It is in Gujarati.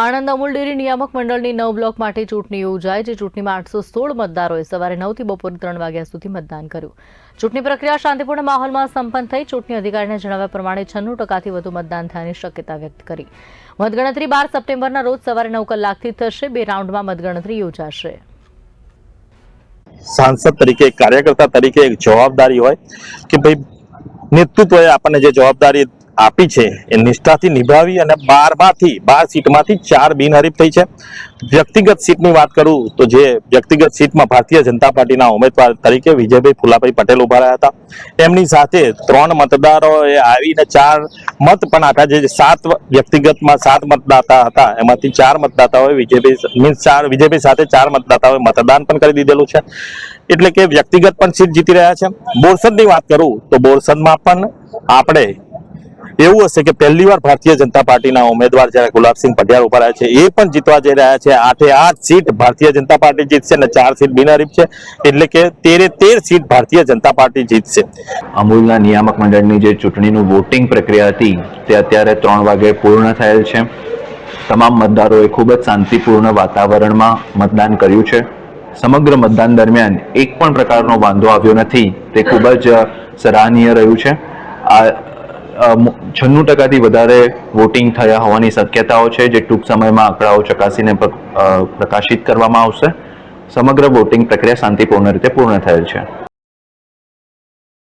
આણંદ અમૂલ ડેરી નિયામક મંડળની નવ બ્લોક માટે ચૂંટણી યોજાઈ, જે ચૂંટણીમાં આઠસો સોળ મતદારોએ સવારે નવથી બપોરે ત્રણ વાગ્યા સુધી મતદાન કર્યું. ચૂંટણી પ્રક્રિયા શાંતિપૂર્ણ માહોલમાં સંપન્ન થઈ ચૂંટણી અધિકારીના જણાવ્યા પ્રમાણે છન્નું ટકાથી વધુ મતદાન થયાની શક્યતા વ્યક્ત કરી. મતગણતરી બાર સપ્ટેમ્બરના રોજ સવારે નવ કલાકથી થશે, બે રાઉન્ડમાં મતગણતરી યોજાશે. સાંસદ તરીકે, કાર્યકર્તા તરીકે એક જવાબદારી હોય કે ભાઈ નેતૃત્વએ આપણને જે જવાબદારી આપી છે. એ નિષ્ઠાથી નિભાવી અને બારમાંથી, બાર સીટમાંથી ચાર બિનહરીફ થઈ છે. વ્યક્તિગત સીટની વાત કરું તો જે વ્યક્તિગત સીટમાં ભારતીય જનતા પાર્ટીના ઉમેદવાર તરીકે વિજયભાઈ ફુલાભાઈ પટેલ ઊભા રહ્યા હતા. એમની સાથે ત્રણ મતદારોએ આવીને ચાર મત પણ આપ્યા જે સાત વ્યક્તિગતમાં સાત મતદાતા હતા. એમાંથી ચાર મતદાતાઓએ વિજયભાઈ મીન્સ ચાર, વિજયભાઈ સાથે ચાર મતદાતાઓએ મતદાન પણ કરી દીધેલું છે. એટલે કે વ્યક્તિગત પણ સીટ જીતી રહ્યા છે. બોરસદની વાત કરું તો બોરસદમાં પણ આપણે એવું હશે કે પહેલી વાર ભારતીય જનતા પાર્ટીના ઉમેદવાર જ્યારે ગુલાબસિંહ પટિયાર ઊભા રહ્યા છે, એ પણ જીતવા જઈ રહ્યા છે. આઠે આઠ સીટ ભારતીય જનતા પાર્ટી જીતશે અને ચાર સીટ બિનહરીફ છે. એટલે કે તેરે તેર સીટ ભારતીય જનતા પાર્ટી જીતશે. અમૂલના નિયામક મંડળની જે ચૂંટણીનું વોટિંગ પ્રક્રિયા હતી, તે અત્યારે ત્રણ વાગે પૂર્ણ થયેલ છે. તમામ મતદારોએ ખૂબ જ શાંતિપૂર્ણ વાતાવરણમાં મતદાન કર્યું છે. સમગ્ર મતદાન દરમિયાન એક પણ પ્રકારનો વાંધો આવ્યો નથી. તે ખૂબ જ સરાહનીય રહ્યું છે. આ છન્નું ટકાથી વધારે વોટિંગ થયા હોવાની શક્યતાઓ છે, જે ટૂંક સમયમાં આંકડાઓ ચકાસીને પ્રકાશિત કરવામાં આવશે. સમગ્ર વોટિંગ પ્રક્રિયા શાંતિપૂર્ણ રીતે પૂર્ણ થયેલ છે.